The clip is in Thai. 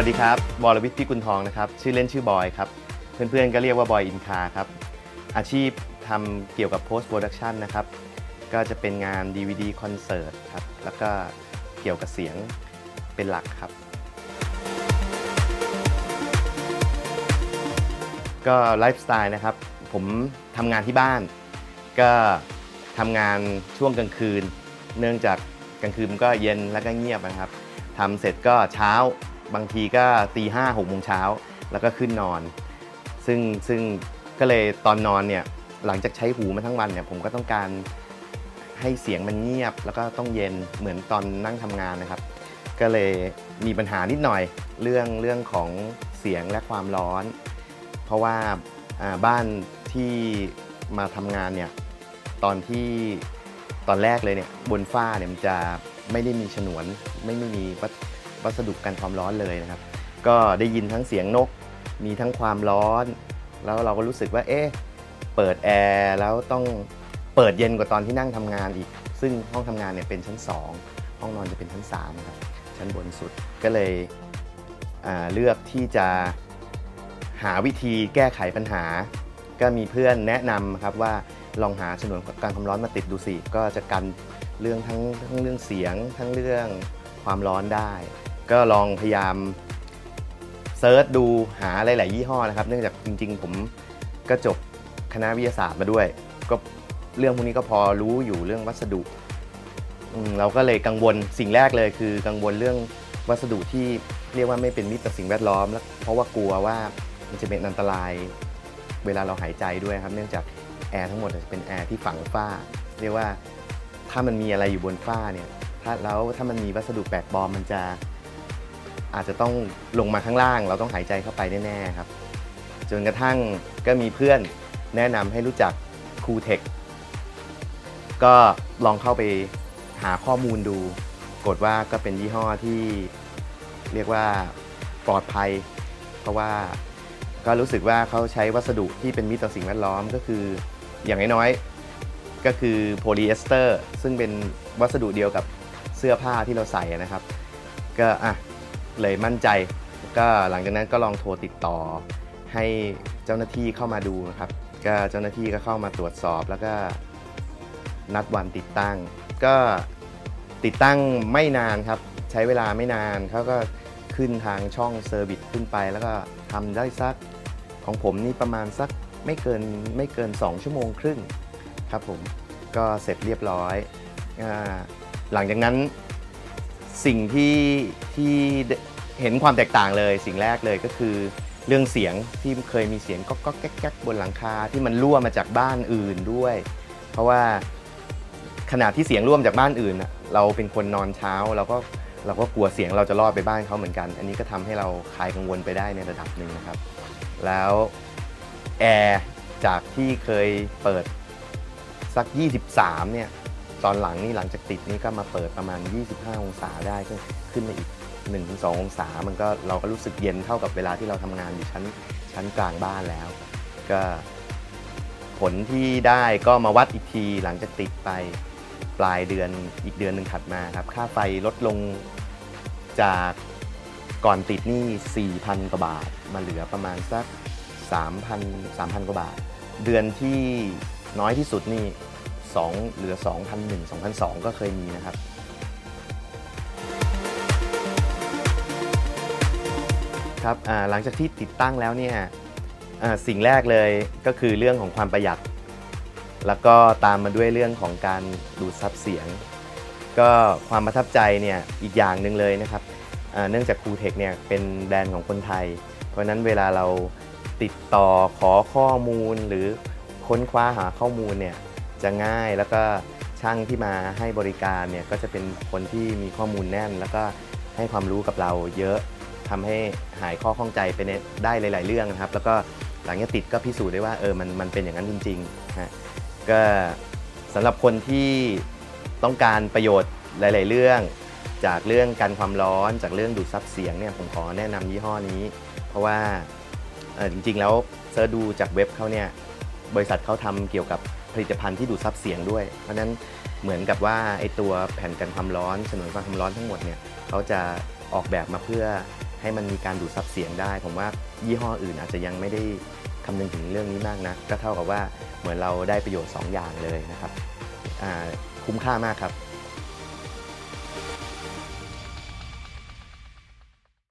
วัสดีครับบอลวิทย์พิกุลทองนะครับชื่อเล่นชื่อบอยครับเพื่อนๆก็เรียกว่าบอยอินคาครับอาชีพทำเกี่ยวกับ post production นะครับก็จะเป็นงาน DVD คอนเสิร์ตครับแล้วก็เกี่ยวกับเสียงเป็นหลักครับ ก็ไลฟ์สไตล์นะครับผมทำงานที่บ้าน ก็ทำงานช่วงกลางคืน เนื่องจากกลางคืนมันก็เย็นแล้วก็เงียบนะครับทำเสร็จก็เช้า บางทีก็ตีห้าหกโมงเช้าแล้วก็ขึ้นนอน ซึ่งซึ่งก็เลยตอนนอนเนี่ยหลังจากใช้หูมาทั้งวันเนี่ยผมก็ต้องการให้เสียงมันเงียบ แล้วก็ต้องเย็นเหมือนตอนนั่งทำงานนะครับ ก็เลยมีปัญหานิดหน่อยเรื่องเรื่องของเสียงและความร้อน เพราะว่าอ่าบ้านที่มาทำงานเนี่ยตอนที่ตอนแรกเลยเนี่ยบนฝ้าเนี่ยมันจะไม่ได้มีฉนวนไม่ไม่มี วัสดุกันความร้อนเลยนะครับ ก็ได้ยินทั้งเสียงนก มีทั้งความร้อน แล้วเราก็รู้สึกว่า เอ๊ะ เปิดแอร์แล้วต้องเปิดเย็นกว่าตอนที่นั่งทำงานอีก ซึ่งห้องทำงานเนี่ยเป็นชั้น 2 ห้องนอนจะเป็นชั้น3นะครับ ชั้นบนสุด ก็เลยเลือกที่จะหาวิธีแก้ไขปัญหา ก็มีเพื่อนแนะนำครับว่าลองหาฉนวนการความร้อนมาติดดูสิ ก็จะกันเรื่องทั้งทั้งเรื่องเสียงทั้งเรื่องความร้อนได้ ก็ลองพยายามเซิร์ชดูหาหลาย ๆ ยี่ห้อนะครับ เนื่องจากจริง ๆ ผมก็จบคณะวิทยาศาสตร์มาด้วย ก็เรื่องพวกนี้ก็พอรู้อยู่เรื่องวัสดุอืมเราก็เลยกังวลสิ่งแรกเลยคือกังวลเรื่องวัสดุที่เรียกว่าไม่เป็นมิตรต่อสิ่งแวดล้อมแล้วเพราะว่ากลัวว่ามันจะเป็นอันตรายเวลาเราหายใจด้วยครับ เนื่องจากแอร์ทั้งหมดจะเป็นแอร์ที่ฝังฝ้า เรียกว่าถ้ามันมีอะไรอยู่บนฝ้าเนี่ยถ้าแล้วถ้ามันมีวัสดุแปลกปลอมมันจะ อาจจะต้องลงมาข้างล่าง เราต้องหายใจเข้าไปแน่ๆครับ จนกระทั่งก็มีเพื่อนแนะนำให้รู้จักคูเทคก็ลองเข้าไปหาข้อมูลดูกฏว่าก็เป็นยี่ห้อที่เรียกว่าปลอดภัย เพราะว่าก็รู้สึกว่าเขาใช้วัสดุที่เป็นมิตรต่อสิ่งแวดล้อมก็คืออย่างน้อยๆก็คือโพลีเอสเตอร์ซึ่งเป็นวัสดุเดียวกับเสื้อผ้าที่เราใส่นะครับ ก็อะ เลยมั่นใจ ก็หลังจากนั้นก็ลองโทรติดต่อ ให้เจ้าหน้าที่เข้ามาดูนะครับ ก็เจ้าหน้าที่ก็เข้ามาตรวจสอบแล้วก็นัดวันติดตั้ง ก็ติดตั้งไม่นานครับ ใช้เวลาไม่นานเขาก็ขึ้นทางช่องเซอร์วิสขึ้นไปแล้วก็ทำได้สักของผมนี่ประมาณสักไม่เกินไม่เกิน 2 ชั่วโมงครึ่งครับผมก็เสร็จเรียบร้อยอหลังจากนั้น สิ่งที่ที่เห็นความแตกต่างเลยสิ่งแรกเลยก็คือ เรื่องเสียงที่เคยมีเสียงก๊อกก๊อกแก๊กแก๊กบนหลังคาที่มันรั่วมาจากบ้านอื่นด้วย เพราะว่าขณะที่เสียงร่วมจากบ้านอื่น เราเป็นคนนอนเช้าเราก็เราก็กลัวเสียงเราจะรอดไปบ้านเขาเหมือนกัน อันนี้ก็ทำให้เราคลายกังวลไปได้ในระดับหนึ่งนะครับ แล้วแอร์จากที่เคยเปิดสัก 23เนี่ย ตอนหลังนี่หลังจากติดนี่ก็มาเปิดประมาณ 25 องศาได้ก็ขึ้นมาอีก 1-2 องศา มันก็เราก็รู้สึกเย็นเท่ากับเวลาที่เราทำงานอยู่ชั้นชั้นกลางบ้านแล้ว ก็ผลที่ได้ก็มาวัดอีกทีหลังจากติดไปปลายเดือนอีกเดือนหนึ่งถัดมาครับ ค่าไฟลดลงจากก่อนติดนี่ 4,000 กว่าบาท มาเหลือประมาณสัก 3,000 3,000 กว่าบาท เดือนที่น้อยที่สุดนี่ 2เหลือ2,001 2,002 ก็เคยมีนะครับ ครับหลังจากที่ติดตั้งแล้วเนี่ยสิ่งแรกเลยก็คือเรื่องของความประหยัด แล้วก็ตามมาด้วยเรื่องของการดูดซับเสียง ก็ความประทับใจเนี่ยอีกอย่างหนึ่งเลยนะครับเนื่องจากครูเทคเนี่ยเป็นแบรนด์ของคนไทย เพราะนั้นเวลาเราติดต่อขอข้อมูลหรือค้นคว้าหาข้อมูลเนี่ย จะง่ายแล้วก็ช่างที่มาให้บริการเนี่ยก็จะเป็นคนที่มีข้อมูลแน่น แล้วก็ให้ความรู้กับเราเยอะทำให้หายข้อข้องใจไปได้หลาย ๆ เรื่องนะครับ แล้วก็หลังจากติดก็พิสูจน์ได้ว่าเออมันมันเป็นอย่างนั้นจริงๆฮะก็สำหรับคนที่ต้องการประโยชน์หลาย ๆ เรื่อง จากเรื่องการความร้อนจากเรื่องดูดซับเสียงเนี่ยผมขอแนะนำยี่ห้อนี้ เพราะว่าจริง ๆ แล้วเซิร์ชดูจากเว็บเขาเนี่ยบริษัทเขาทำเกี่ยวกับ ผลิตภัณฑ์ที่ดูดซับเสียงด้วย เพราะฉะนั้นเหมือนกับว่าไอตัวแผ่นกันความร้อนฉนวนกันความร้อนทั้งหมดเนี่ยเขาจะออกแบบมาเพื่อให้มันมีการดูดซับเสียงได้ ผมว่ายี่ห้ออื่นอาจจะยังไม่ได้คำนึงถึงเรื่องนี้มากนะก็เท่ากับว่าเหมือนเราได้ประโยชน์ 2 อย่างเลยนะครับอ่าคุ้มค่ามากครับ